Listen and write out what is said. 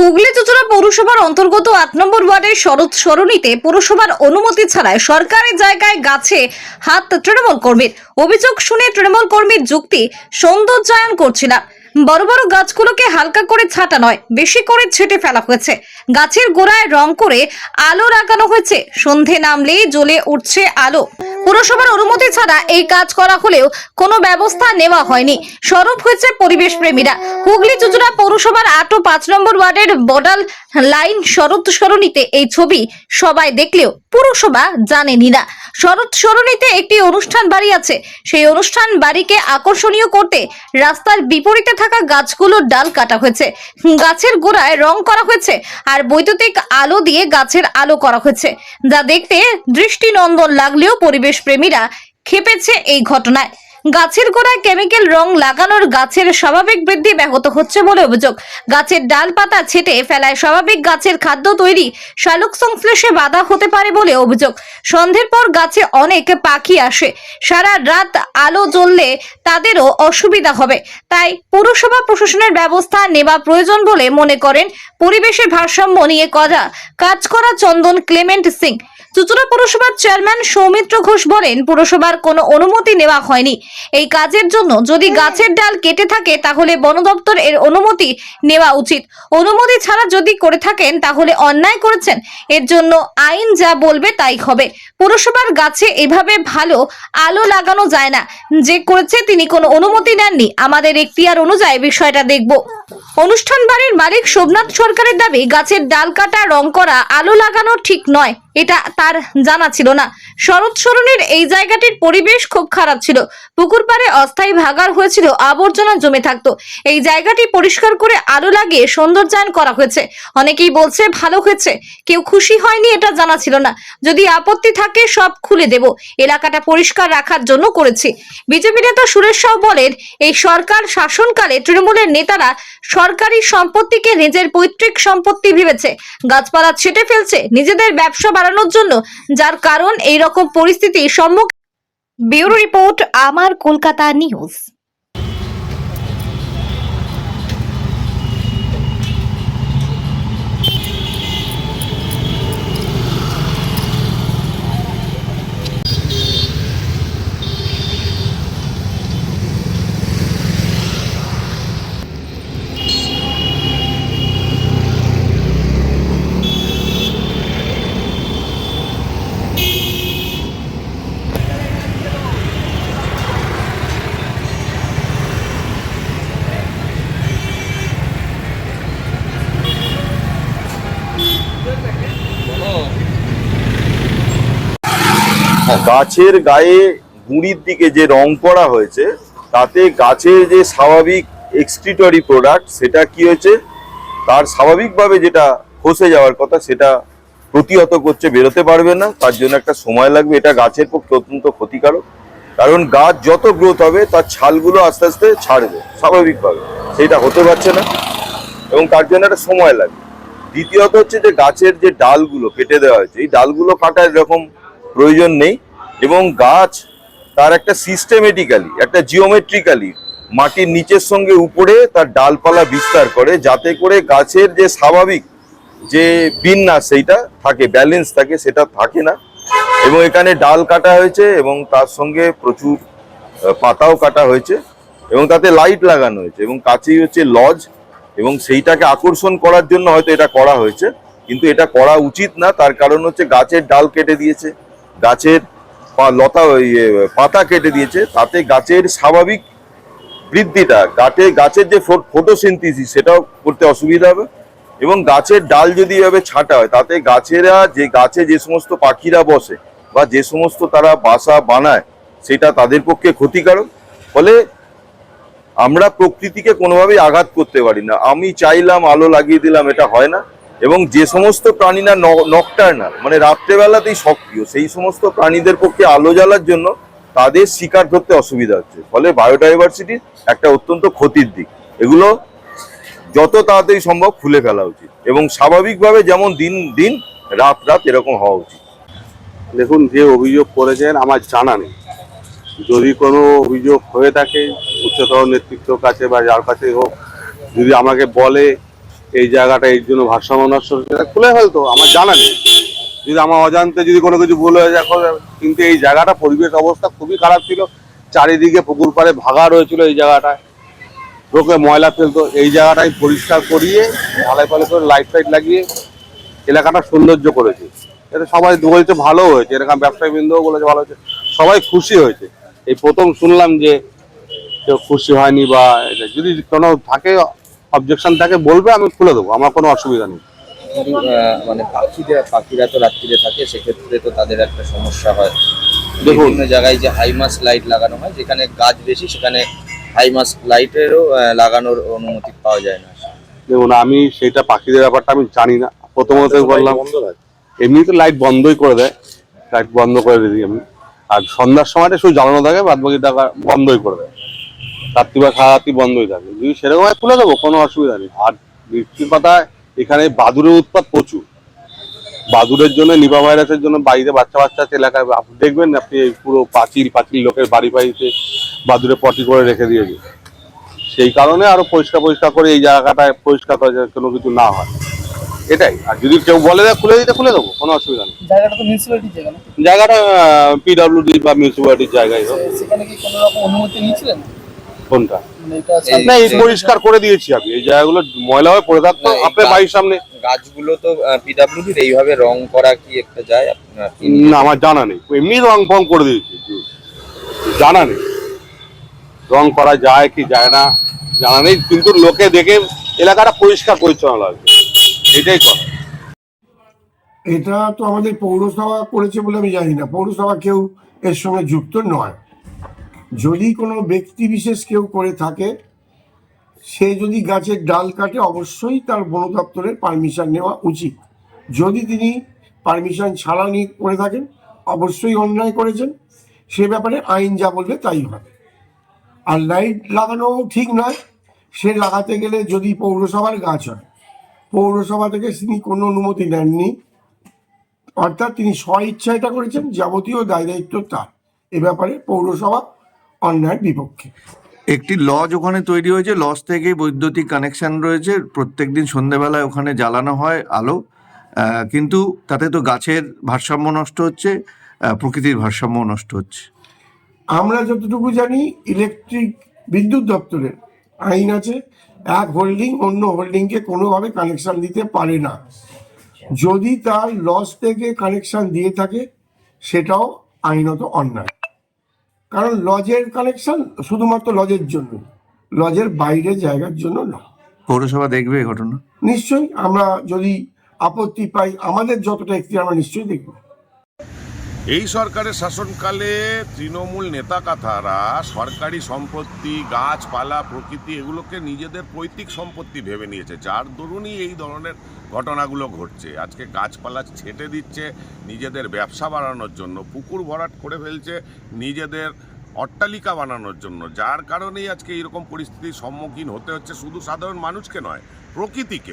হুগলি চুচুড়া পৌরসভার অন্তর্গত আট নম্বর ওয়ার্ডের শরৎ সরণিতে পৌরসভার অনুমতি ছাড়ায় সরকারি জায়গায় গাছে হাত তৃণমূল কর্মীর। অভিযোগ শুনে তৃণমূল কর্মীর যুক্তি সৌন্দর্যায়ন করছিলাম। বড় বড় গাছগুলোকে হালকা করে ছাটা নয়, বেশি করে ছেটে ফেলা হয়েছে। গাছের গোড়ায় রং করে আলো লাগানো হয়েছে। সন্ধে নামলেই জ্বলে উঠছে আলো। পুরসভার অনুমতি ছাড়া এই কাজ করা হলেও কোনো ব্যবস্থা নেওয়া হয়নি। স্বরূপ হয়েছে পরিবেশ প্রেমীরা হুগলি চুচুড়া পৌরসভার আট ও পাঁচ নম্বর ওয়ার্ডের বডাল লাইন শরৎ সরণিতে এই ছবি সবাই দেখলেও পুরসভা জানেনি না। শরৎ সরণিতে একটি অনুষ্ঠান বাড়ি আছে। সেই অনুষ্ঠান বাড়িকে আকর্ষণীয় করতে রাস্তার বিপরীতে থাকা গাছগুলোর ডাল কাটা হয়েছে। গাছের গোড়ায় রং করা হয়েছে আর বৈদ্যুতিক আলো দিয়ে গাছের আলো করা হয়েছে। যা দেখতে দৃষ্টিনন্দন লাগলেও পরিবেশ প্রেমীরা খেপেছে এই ঘটনায়। গাছের গোড়ায় কেমিক্যাল রং লাগানোর গাছের স্বাভাবিক বৃদ্ধি ব্যাহত হচ্ছে বলে অভিযোগ। গাছের ডালপাতা ছেটে ফেলায় স্বাভাবিক গাছের খাদ্য তৈরি শালুক সংশ্লেষে বাধা হতে পারে বলে অভিযোগ। সন্ধ্যের পর গাছে অনেক পাখি আসে। সারা রাত আলো জ্বললে তাদেরও অসুবিধা হবে। তাই পুরসভা প্রশাসনের ব্যবস্থা নেওয়া প্রয়োজন বলে মনে করেন পরিবেশের ভারসাম্য নিয়ে করা কাজ করা চন্দন ক্লেমেন্ট সিং। চুচুড়া পুরসভার চেয়ারম্যান সৌমিত্র ঘোষ বলেন, পুরসভার কোনো অনুমতি নেওয়া হয়নি। এই কাজের জন্য যদি গাছের ডাল কেটে থাকে, তাহলে বন দপ্তর এর অনুমতি নেওয়া উচিত। অনুমতি ছাড়া যদি করে থাকেন, তাহলে অন্যায় করেছেন। এর জন্য আইন যা বলবে তাই হবে। পুরসভার গাছে এভাবে ভালো আলো লাগানো যায় না। যে করেছে, তিনি কোনো অনুমতি নেননি। আমাদের এখতিয়ার অনুযায়ী বিষয়টা দেখব। অনুষ্ঠান বাড়ির মালিক সোমনাথ সরকারের দাবি, গাছের ডাল কাটা, রং করা, আলো লাগানো ঠিক নয়। এটা তার জানা ছিল না। শরৎ সরণের এই জায়গাটির পরিবেশ খুব খারাপ ছিল। পুকুর পাড়ে অস্থায়ী ভাগার হয়েছিল, আবর্জনা জমে থাকতো। এই জায়গাটি পরিষ্কার করে আলো লাগিয়ে সৌন্দর্যায়ন করা হয়েছে। অনেকেই বলছে, ভালো হয়েছে। কেউ খুশি হয়নি, এটা জানা ছিল না। যদি আপত্তি থাকে, সব খুলে দেব। এলাকাটা পরিষ্কার রাখার জন্য করেছি। বিজেপি নেতা সুরেশ সাউ বলেন, এই সরকার শাসনকালে তৃণমূলের নেতারা সরকারি সম্পত্তিকে নিজের পৈতৃক সম্পত্তি ভেবেছে। গাছপালা ছেটে ফেলছে নিজেদের ব্যবসা বাড়ানোর জন্য, যার কারণ এই রকম পরিস্থিতি সম্মুখ ব্যুরো রিপোর্ট, আমার কলকাতা নিউজ। গাছের গায়ে গুঁড়ির দিকে যে রং করা হয়েছে, তাতে গাছের যে স্বাভাবিক এক্সক্রিটরি প্রোডাক্ট সেটা কি হয়েছে? তার স্বাভাবিকভাবে যেটা খসে যাওয়ার কথা, সেটা প্রতিহত করছে, বেরোতে পারবে না। তার জন্য একটা সময় লাগবে। এটা গাছের পক্ষে অত্যন্ত ক্ষতিকারক। কারণ গাছ যত গ্রোথ হবে, তার ছালগুলো আস্তে আস্তে ছাড়বে, স্বাভাবিকভাবে। সেটা হতে পারছে না। এবং তার জন্য একটা সময় লাগবে। দ্বিতীয়ত হচ্ছে যে গাছের যে ডালগুলো কেটে দেওয়া হয়েছে, এই ডালগুলো কাটার এরকম প্রয়োজন নেই। এবং গাছ তার একটা সিস্টেমেটিক্যালি একটা জিওমেট্রিক্যালি মাটির নিচের সঙ্গে উপরে তার ডালপালা বিস্তার করে যাতে করে গাছের যে স্বাভাবিক যে বিন্যাস সেইটা থাকে ব্যালেন্স থাকে, সেটা থাকে না। এবং এখানে ডাল কাটা হয়েছে এবং তার সঙ্গে প্রচুর পাতাও কাটা হয়েছে এবং তাতে লাইট লাগানো হয়েছে এবং কাছেই হচ্ছে লজ এবং সেইটাকে আকর্ষণ করার জন্য হয়তো এটা করা হয়েছে। কিন্তু এটা করা উচিত না, তার কারণ হচ্ছে গাছের ডাল কেটে দিয়েছে। গাছের লতা ইয়ে, পাতা কেটে দিয়েছে তাতে গাছের স্বাভাবিক বৃদ্ধিটা গাছে গাছের যে ফটোসিনথিসিস সেটাও করতে অসুবিধা হবে। এবং গাছের ডাল যদি এভাবে ছাঁটা হয় তাতে গাছেরা যে গাছে যে সমস্ত পাখিরা বসে বা যে সমস্ত তারা বাসা বানায় সেটা তাদের পক্ষে ক্ষতিকারক। ফলে আমরা প্রকৃতিকে কোনোভাবেই আঘাত করতে পারি না। আমি চাইলাম আলো লাগিয়ে দিলাম এটা হয় না। এবং যে সমস্ত প্রাণীরা নকটার না মানে রাত্রেবেলাতেই সক্রিয়, সেই সমস্ত প্রাণীদের পক্ষে আলো জ্বালার জন্য তাদের শিকার ধরতে অসুবিধা হচ্ছে। ফলে বায়োডাইভার্সিটির একটা অত্যন্ত ক্ষতির দিক। এগুলো যত তাড়াতাড়ি সম্ভব খুলে ফেলা উচিত এবং স্বাভাবিকভাবে যেমন দিন দিন, রাত রাত এরকম হওয়া উচিত। দেখুন, যে অভিযোগ করেছেন, আমার জানা নেই। যদি কোনো অভিযোগ হয়ে থাকে, উচ্চতর নেতৃত্বর কাছে বা যার কাছে হোক, যদি আমাকে বলে এই জায়গাটা এই জন্য ভারসাম্য নষ্ট খুলে ফেলতো আমার জানা নেই। যদি আমার অজান্তে যদি কোনো কিছু ভুল হয়ে যায় কিন্তু এই জায়গাটা পরিবেশ অবস্থা খুবই খারাপ ছিল। চারিদিকে পুকুর পাড়ে ভাগা রয়েছিল এই জায়গাটায়। লোকে ময়লা ফেলতো, এই জায়গাটাই পরিষ্কার করিয়ে, ঢালাই ফালাই করে লাইট ফাইট লাগিয়ে এলাকাটা সৌন্দর্য করেছে। এটা সবাই বলছে ভালো হয়েছে, এরকম ব্যবসায়ী বৃন্দও বলেছে ভালো হয়েছে। সবাই খুশি হয়েছে। এই প্রথম শুনলাম যে কেউ খুশি হয়নি বা। যদি কোনো থাকে অবজেকশন থাকে বলবে আমি খুলে দেবো আমার কোনো অসুবিধা নেই। মানে পাখিদের পাখিরা তো রাত্রিরে থাকে সেক্ষেত্রে তো তাদের একটা সমস্যা হয়। দেখুন। বিভিন্ন জায়গায় যে হাইমাস লাইট লাগানো হয় যেখানে গাছ বেশি সেখানে হাইমাস লাইটেরও লাগানোর অনুমতি পাওয়া যায় না। দেখুন আমি সেটা পাখিদের ব্যাপারটা আমি জানি না। প্রথমত বললাম এমনি তো লাইট বন্ধই করে দেয়। লাইট বন্ধ করে দিই আমি। আর সন্ধ্যার সময়টা শুধু জ্বালানো থাকে বাদ বাকি টাকা বন্ধই করে দেয়। রাত্রি বা সারা রাত্রি বন্ধই থাকে। যদি সেরকম হয় খুলে দেবো কোনো অসুবিধা নেই। আর বৃষ্টির পাতায় এখানে বাদুরের উৎপাত প্রচুর। বাদুরের জন্য নিপা ভাইরাসের জন্য বাড়িতে বাচ্চা বাচ্চা আছে এলাকায়। আপনি দেখবেন আপনি এই পুরো পাঁচিল পাঁচিল লোকের বাড়ি বাড়িতে বাদুরে পটি করে রেখে দিয়েছে। সেই কারণে আরও পরিষ্কার পরিষ্কার করে এই জায়গাটায় পরিষ্কার করে কোনো কিছু না হয়। এটাই। আর যদি কেউ বলে দেয় খুলে দিতে খুলে দেবো কোনো অসুবিধা নেই। জায়গাটা তো মিউনিসিপ্যালিটির জায়গা জায়গাটা পিডব্লিউডি বা মিউনিসিপ্যালিটির জায়গায় হোক। সেখানে কি কোনো রকম অনুমতি নিয়েছিলেন? কোনটা মানে এই- না এই পরিষ্কার করে দিয়েছি আমি। এই জায়গাগুলো ময়লা হয়ে পড়ে থাকতো আপনার বাড়ির সামনে। গাছগুলো তো পিডাব্লিউডির এইভাবে রং করা কি একটা যায়? না আমার জানা নেই। এমনি রং ফং করে দিয়েছি। জানা নেই। রং করা যায় কি যায় না জানা নেই। কিন্তু লোকে দেখে এলাকাটা পরিষ্কার পরিচ্ছন্ন লাগবে এটাই কথা। এটা তো আমাদের পৌরসভা করেছে বলে আমি জানি না। পৌরসভা কেউ এর সঙ্গে যুক্ত নয়। যদি কোনো ব্যক্তি বিশেষ কেউ করে থাকে, সে যদি গাছের ডাল কাটে, অবশ্যই তার বন দপ্তরের পারমিশন নেওয়া উচিত। যদি তিনি পারমিশন ছাড়া নিয়ে করে থাকেন, অবশ্যই অন্যায় করেছেন। সে ব্যাপারে আইন যা বলবে তাই হবে। আর লাইট লাগানো ঠিক নয়। সে লাগাতে গেলে যদি পৌরসভার গাছ হয়, পৌরসভা থেকে তিনি কোনো অনুমতি নেননি। অর্থাৎ তিনি স্ব ইচ্ছা এটা করেছেন, যাবতীয় দায় দায়িত্ব তার। এ ব্যাপারে পৌরসভা অন্যায়ের বিপক্ষে। একটি লজ ওখানে তৈরি হয়েছে লজ থেকেই বৈদ্যুতিক কানেকশন রয়েছে প্রত্যেকদিন সন্ধেবেলায় ওখানে জ্বালানো হয় আলো কিন্তু তাতে তো গাছের ভারসাম্য নষ্ট হচ্ছে প্রকৃতির ভারসাম্য নষ্ট হচ্ছে। আমরা যতটুকু জানি ইলেকট্রিক বিদ্যুৎ দপ্তরের আইন আছে এক হোল্ডিং অন্য হোল্ডিংকে কোনোভাবে কানেকশন দিতে পারে না। যদি তার লস থেকে কানেকশন দিয়ে থাকে সেটাও আইনত অন্যায়। কারণ লজের কানেকশন শুধুমাত্র লজের জন্য লজের বাইরে জায়গার জন্য না। পৌরসভা দেখবে ঘটনা? নিশ্চয়ই আমরা যদি আপত্তি পাই আমাদের যতটা একটি আমরা নিশ্চয়ই দেখব। এই সরকারের শাসনকালে তৃণমূল নেতা কাথারা সরকারি সম্পত্তি, গাছপালা, প্রকৃতি এগুলোকে নিজেদের পৈতৃক সম্পত্তি ভেবে নিয়েছে। যার দরুনই এই ধরনের ঘটনাগুলো ঘটছে। আজকে গাছপালা ছেটে দিচ্ছে নিজেদের ব্যবসা বাড়ানোর জন্য, পুকুর ভরাট করে ফেলছে নিজেদের অট্টালিকা বানানোর জন্য। যার কারণেই আজকে এরকম পরিস্থিতির সম্মুখীন হতে হচ্ছে শুধু সাধারণ মানুষকে নয়, প্রকৃতিকে।